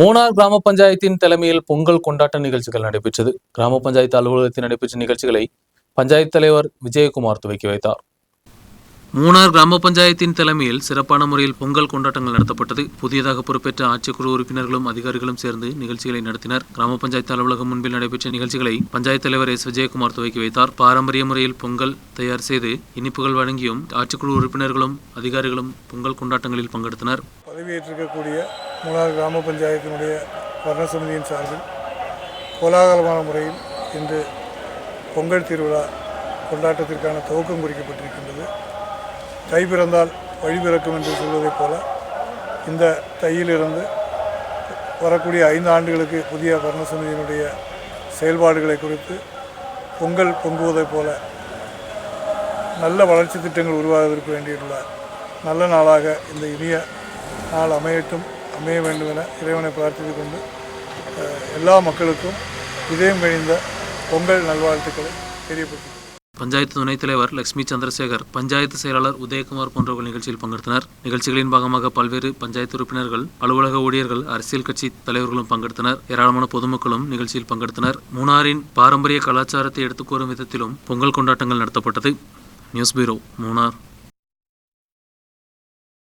மூணார் கிராம பஞ்சாயத்தின் தலைமையில் பொங்கல் கொண்டாட்ட நிகழ்ச்சிகள் நடைபெற்றது. கிராம பஞ்சாயத்து அலுவலகத்தில் நடைபெற்ற நிகழ்ச்சிகளை பஞ்சாயத்து தலைவர் விஜயகுமார் துவக்கி வைத்தார். மூணார் கிராம பஞ்சாயத்தின் தலைமையில் சிறப்பான முறையில் பொங்கல் கொண்டாட்டங்கள் நடத்தப்பட்டது. புதியதாக பொறுப்பேற்ற ஆட்சிக்குழு உறுப்பினர்களும் அதிகாரிகளும் சேர்ந்து நிகழ்ச்சிகளை நடத்தினர். கிராம பஞ்சாயத்து அலுவலகம் முன்பில் நடைபெற்ற நிகழ்ச்சிகளை பஞ்சாயத்து தலைவர் எஸ். விஜயகுமார் துவக்கி வைத்தார். பாரம்பரிய முறையில் பொங்கல் தயார் செய்து இனிப்புகள் வழங்கியும் ஆட்சிக்குழு உறுப்பினர்களும் அதிகாரிகளும் பொங்கல் கொண்டாட்டங்களில் பங்கெடுத்தனர். பதவியேற்றிருக்கக்கூடிய மூணார் கிராம பஞ்சாயத்தினுடைய வர்ண சமிதியின் சார்பில் கோலாகலமான முறையில் இன்று பொங்கல் திருவிழா கொண்டாட்டத்திற்கான துவக்கம் குறிக்கப்பட்டிருக்கின்றது. தை பிறந்தால் வழி பிறக்கும் என்று சொல்வதைப் போல இந்த தையிலிருந்து வரக்கூடிய ஐந்து ஆண்டுகளுக்கு புதிய வர்ணசமிதியினுடைய செயல்பாடுகளை குறித்து பொங்கல் பொங்குவதைப் போல நல்ல வளர்ச்சி திட்டங்கள் உருவாவதற்கு வேண்டியுள்ள நல்ல நாளாக இந்த இனிய நாள் அமையட்டும். அமைய வேண்டும் என இறைவனை பிரார்த்தித்துக் கொண்டு எல்லா மக்களுக்கும் இதயம் கழிந்த பொங்கல் நல்வாழ்த்துக்களை தெரியப்படுத்துகிறேன் பஞ்சாயத்து துணைத் தலைவர் லட்சுமி சந்திரசேகர் பஞ்சாயத்து செயலாளர் உதயகுமார் போன்றவர்கள் நிகழ்ச்சியில் பங்கெடுத்தனர். நிகழ்ச்சிகளின் பாகமாக பல்வேறு பஞ்சாயத்து உறுப்பினர்கள் அலுவலக ஊழியர்கள் அரசியல் கட்சி தலைவர்களும் பங்கெடுத்தனர். ஏராளமான பொதுமக்களும் நிகழ்ச்சியில் பங்கெடுத்தனர். மூணாரின் பாரம்பரிய கலாச்சாரத்தை எடுத்துக்கூறும் விதத்திலும் பொங்கல் கொண்டாட்டங்கள் நடத்தப்பட்டது. News bureau Munnar.